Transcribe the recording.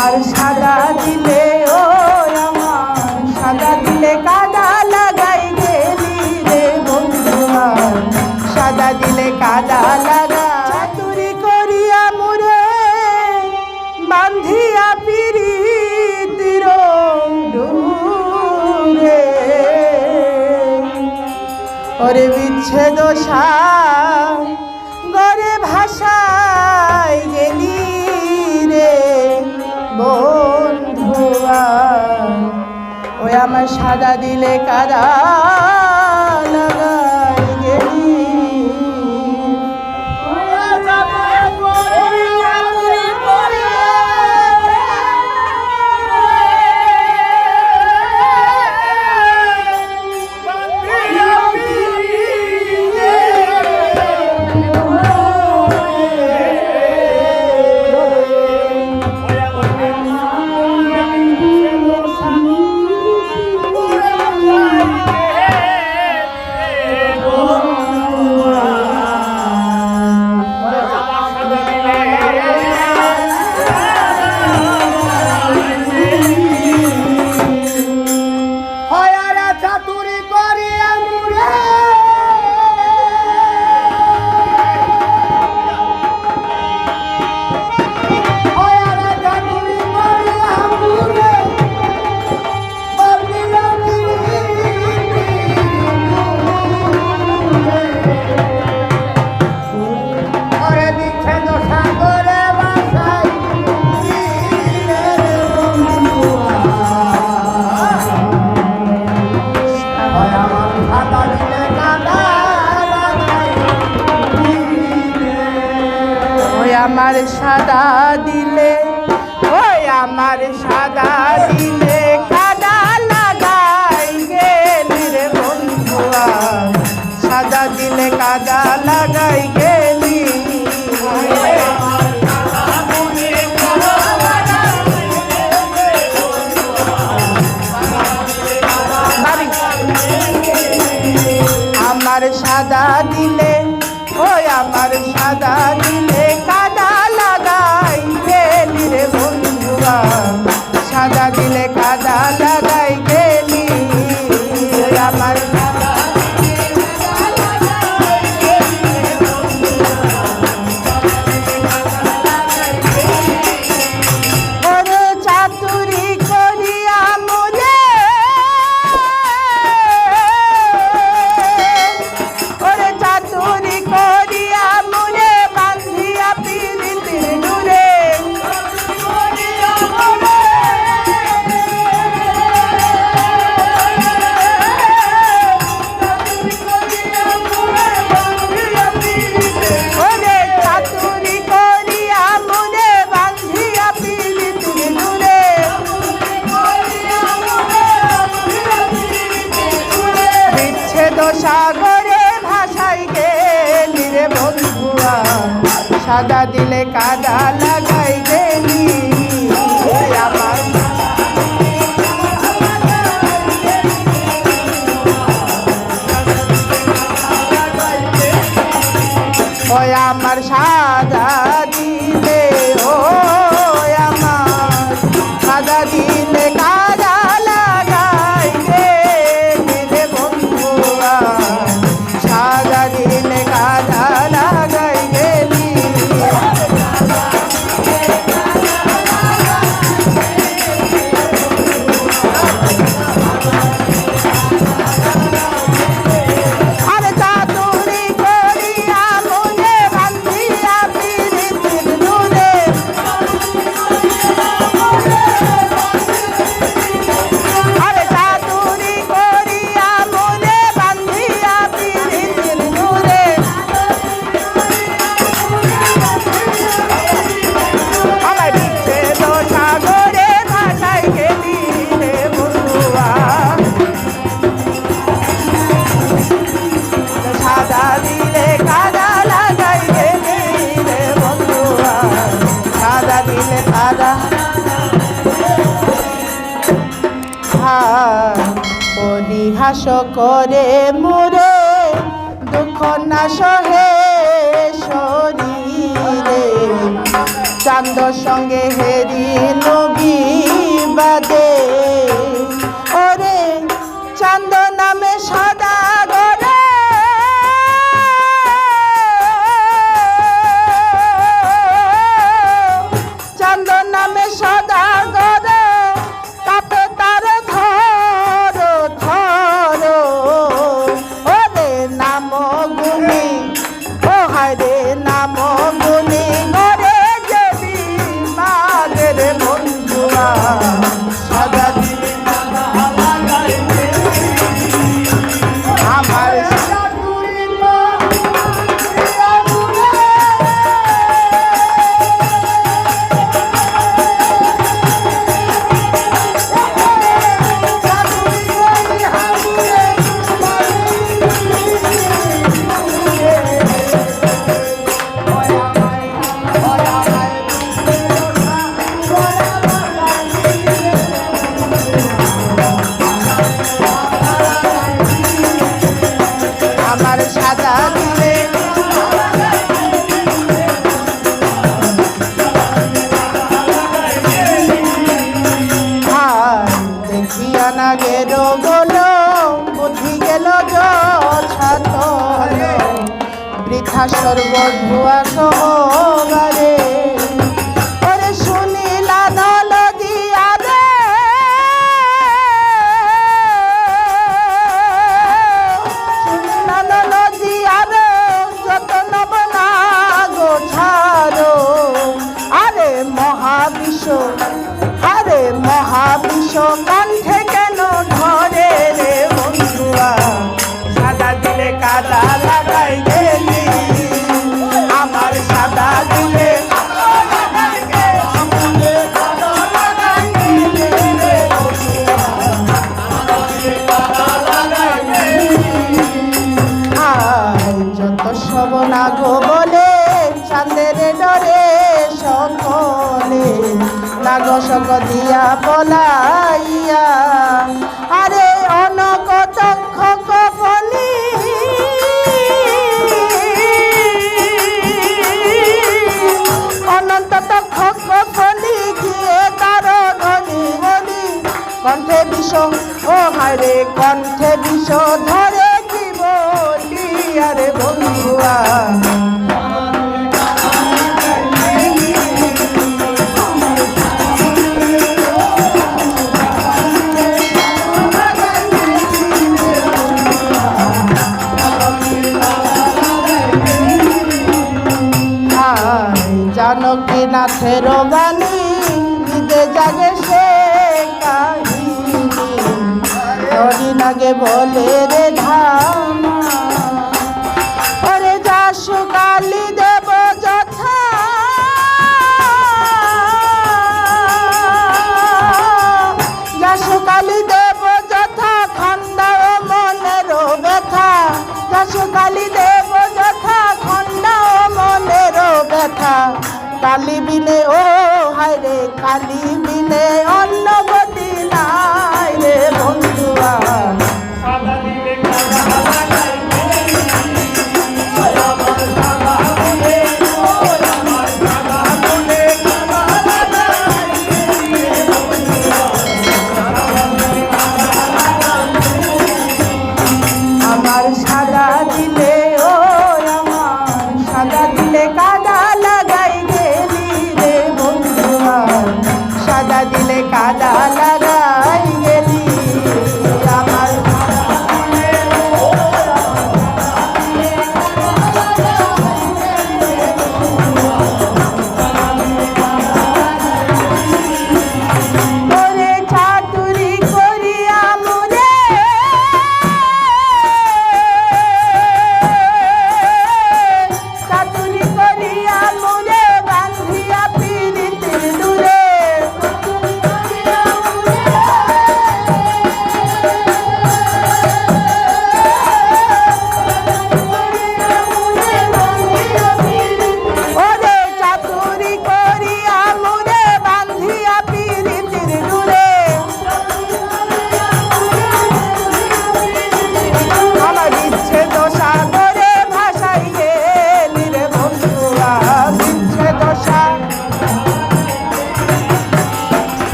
আমার সাদা দিলে, ও আমার সাদা দিলে কাদা লাগাই গেলি রে বন্ধুয়া সাদা দিলে কাদা লাগা, চাতুরি করিয়া মুরে বান্ধিয়া পিরিতির ডুরে ওরে বিচ্ছেদ গরে ভাষায় গেলি বন্ধুয়া ওই আমার সাদা দিলে কাদা। আমার সাদা দিলে ও আমার সাদা দিলে কাদা লাগাই। রে বন্ধুয়া সাদা দিলে কাদা লাগাই। সাদা দিলে কাদা লাগাই গেলি পরিহাস করে মোরে দুঃখ না সহে শরীরে। চান্দ সঙ্গে হেরি নবী one. যত সব নাগ বলে, চাঁদের ডরে সকলে নাগ সক দিয়া পলাইয়া আরে অনকতক্ষ কপনি। অনন্ত তক্ষ কপনি, গিয়ে তার ধনি বলি কণ্ঠে বিষ ও হারে কণ্ঠে বিষ ধরে আরে বন্ধুয়া জানকী নাথের গান কালি দিলে